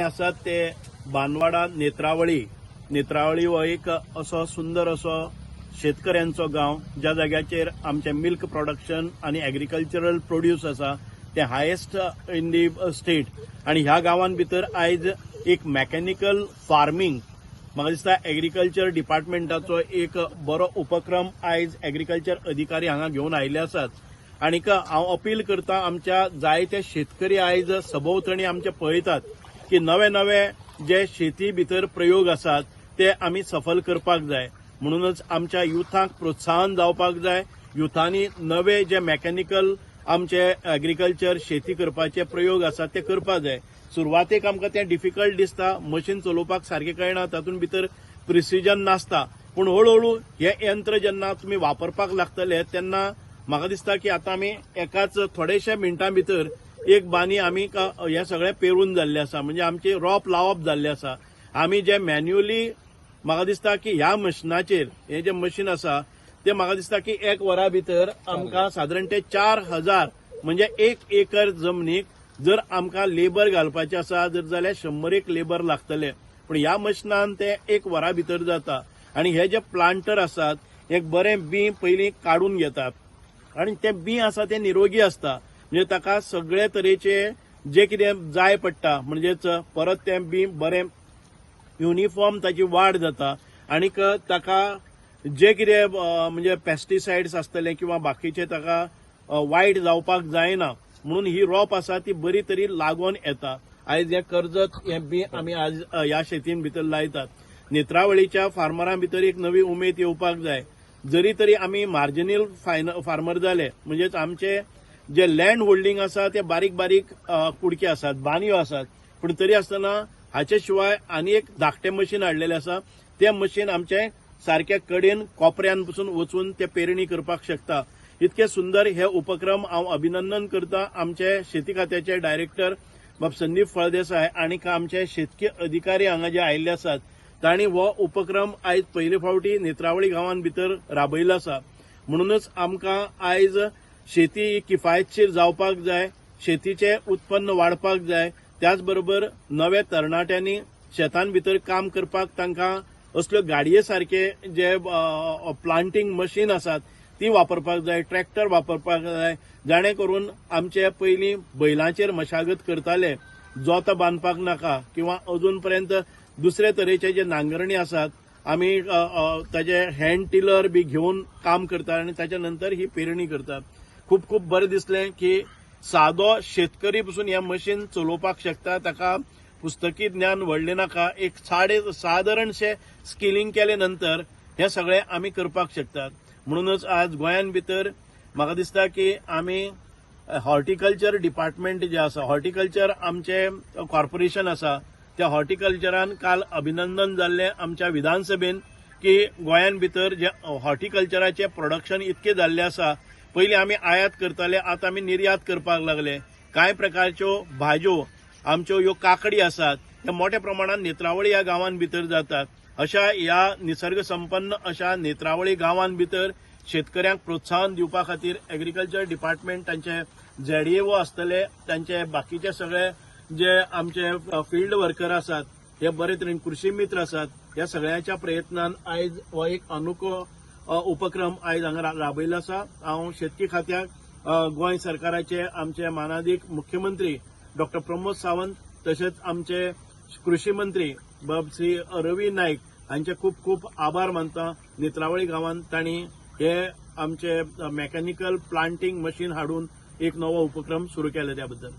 आसात ते बानवाडा नेत्रावळी. नेत्रावळी हो एक असो सुंदर असो शेतकऱ्यांचो गांव ज्या जाग्याचेर आमचे मिल्क प्रोडक्शन आनी एग्रीकल्चरल प्रोड्यूस आसा ते हायेस्ट इन दी स्टेट आनी ह्या गांवान भितर आयज एक मॅकॅनिकल फार्मिंग म्हाका दिसता एग्रीकल्चर डिपार्टमेंटाचो एक बरो उपक्रम आयज एग्रीकल्चर अधिकारी हांगा घेवन आयिल्ले आसात आनीक हांव अपील करता आमच्या जायते शेतकरी आयज सभोवतणी आमचे पळयतात. की नवे नवे जे शेती भितर प्रयोग आसात ते आमी सफल करपाक जाय. म्हणूनच आमच्या युथांक प्रोत्साहन जावपाक जाय. युथांनी नवे जे मॅकॅनिकल आमचे एग्रीकल्चर शेती करपाचे प्रयोग आसात ते करपाक जाय. सुरवातेक आमकां तें डिफिकल्ट दिसता मशीन चलोवपाक सारकें कळना तातूंत भितर प्रिसिजन नासता. पूण हळूहळू हे यंत्र जेन्ना तुमी वापरपाक लागतले तेन्ना म्हाका दिसता की आतां आमी एकाच थोडेशा मिनटां भितर एक बानी आमी क- हे सगळें पेरून जाल्ले आसा म्हणजे आमचे रोप लावप जाल्ले आसा आमी जे मॅन्युअली म्हाका दिसता की ह्या मशिनाचेर हे जे मशीन आसा ते म्हाका दिसता की एक वरा भितर आमकां सादारण ते चार हजार म्हणजे एक एकर जमनीक जर आमकां लेबर घालपाचे आसा जर जाल्यार शंबर एक लेबर लागतले. पूण ह्या मशिनान ते एक वरा भितर जाता. आनी हे जे प्लांटर आसात एक बरें बी पयलीं काडून घेतात. आनी तें बी आसा तें निरोगी आसता म्हणजे ताका सगळे तरेचे जे कितें जाय पडटा म्हणजेच परत तें बी बरें युनिफॉर्म ताची वाड जाता. आनीक ताका जे कितें म्हणजे पेस्टिसायड्स आसतले किंवा बाकीचे ताका वायट जावपाक जायना. म्हणून ही रोप आसा ती बरी तरी लागून येता. आयज हे कर्जत हे बी आमी आज ह्या शेतीन भितर लायतात. नेत्रावळीच्या फार्मरां भितर एक नवी उमेद येवपाक जाय. जरी तरी आमी मार्जिनल फार्मर जाले म्हणजेच आमचे जे लँड होल्डिंग आसा ते बारीक बारीक कुडके आसात बांदयो आसात पूण तरी आसतना हाचे शिवाय आनी एक धाकटें मशीन हाडलेलें आसा तें मशीन आमचें सारक्या कडेन कोपऱ्यान पसून वचून ते पेरणी करपाक शकता. इतके सुंदर हे उपक्रम हांव अभिनंदन करता आमचे शेती खात्याचे डायरेक्टर बाब संदीप फळदेसाय आनीक आमचे शेतकी अधिकारी हांगा जे आयिल्ले आसात तांणी हो उपक्रम आयज पयले फावटी नेत्रावळी गांवांत भितर राबयलो आसा म्हणूनच आमकां आयज शेती ही किफायतशीर जावपाक जाय शेतीचें उत्पन्न वाडपाक जाय त्याच बरोबर नव्या तरणाट्यांनी शेतां भितर काम करपाक तांकां असल्यो गाडये सारखे जे प्लांटिंग मशीन आसात ती वापरपाक जाय ट्रॅक्टर वापरपाक जाय जाणे करून आमचे पयलीं बैलांचेर मशागत करताले जोत बांदपाक नाका किंवा अजून पर्यंत दुसरे तरेचे जे नांगरणी आसात आमी ताजे हँड टिलर बी घेवन काम करतात आनी ताच्या नंतर ही पेरणी करतात. खूब खूब बरें दिसलें की सादो शेतकरी पसून हें मशीन चलोवपाक शकता ताका पुस्तकी ज्ञान व्हडलें नाका. एक साडे सादारणशें स्किलिंग केले नंतर हें सगळें आमी करपाक शकतात. म्हणूनच आज गोंयान भितर म्हाका दिसता की आमी हॉर्टिकल्चर डिपार्टमेंट जे आसा हॉर्टिकल्चर आमचे कॉर्पोरेशन आसा त्या हॉर्टिकल्चरान काल अभिनंदन जाल्लें आमच्या विधानसभेन की गोंयान भितर जे हॉर्टिकल्चराचें प्रोडक्शन इतकें जाल्लें आसा पयलीं आमी आयात करताले आतां आमी निर्यात करपाक लागले. कांय प्रकारच्यो भाज्यो आमच्यो ह्यो काकडी आसात त्या मोठ्या प्रमाणात नेत्रावळी ह्या गांवांत भितर जातात. अशा ह्या निसर्ग संपन्न अशा नेत्रावळी गांवांत भितर शेतकऱ्यांक प्रोत्साहन दिवपा खातीर एग्रीकल्चर डिपार्टमेंट तांचे झेडीएओ आसतले तांचे बाकीचे सगळे जे आमचे फिल्ड वर्कर आसात हे बरे तरेन कृषी मित्र आसात ह्या सगळ्यांच्या प्रयत्नान आयज हो एक अनुको उपक्रम आयज हांगा राबयल्लो आसा हांव शेतकी खात्याक गोंय सरकाराचे आमचे मानादीक मुख्यमंत्री डॉक्टर प्रमोद सावंत तशेंच आमचे कृषी मंत्री बाब श्री रवी नायक हांचे खूब खूब आभार मानता नेत्रावळी गांवांत. तांणी हे आमचे मेकॅनिकल प्लांटिंग मशीन हाडून एक नवो उपक्रम सुरू केला त्या बद्दल